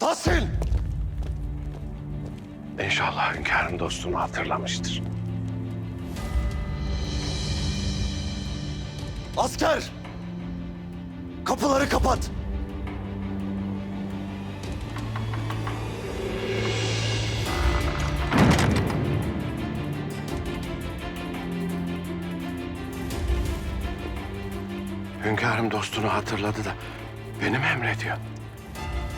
Tahsin! İnşallah hünkârım dostunu hatırlamıştır. Asker! Kapıları kapat! Hünkârım dostunu hatırladı da beni mi emrediyor?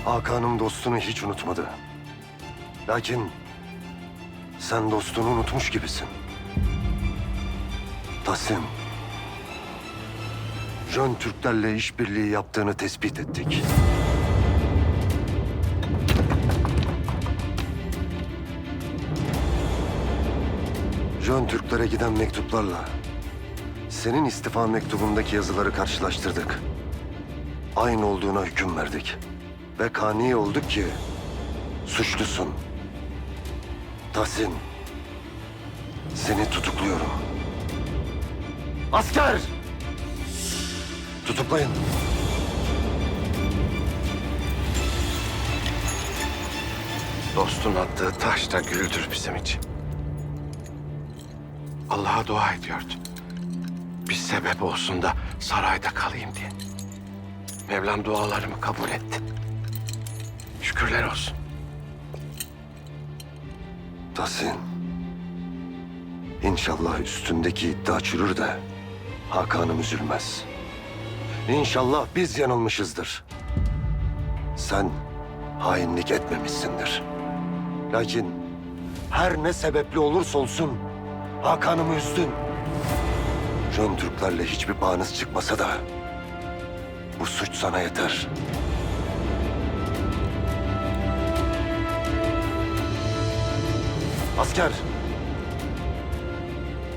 Hakan'ım dostunu hiç unutmadı. Lakin sen dostunu unutmuş gibisin. Tahsin, Jön Türklerle işbirliği yaptığını tespit ettik. Jön Türklere giden mektuplarla senin istifa mektubundaki yazıları karşılaştırdık. Aynı olduğuna hüküm verdik. Ve kani olduk ki suçlusun. Tahsin, seni tutukluyorum. Asker! Tutuklayın. Dostun attığı taş da güldür bizim için. Allah'a dua ediyordu. Bir sebep olsun da sarayda kalayım diye. Mevlam dualarımı kabul etti. Şükürler olsun. Tahsin. İnşallah üstündeki iddia çürür de Hakan'ım üzülmez. İnşallah biz yanılmışızdır. Sen hainlik etmemişsindir. Lakin her ne sebeple olursa olsun Hakan'ımı üzdün. Jön Türklerle hiçbir bağınız çıkmasa da bu suç sana yeter. Asker.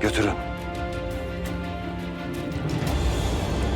Götürün.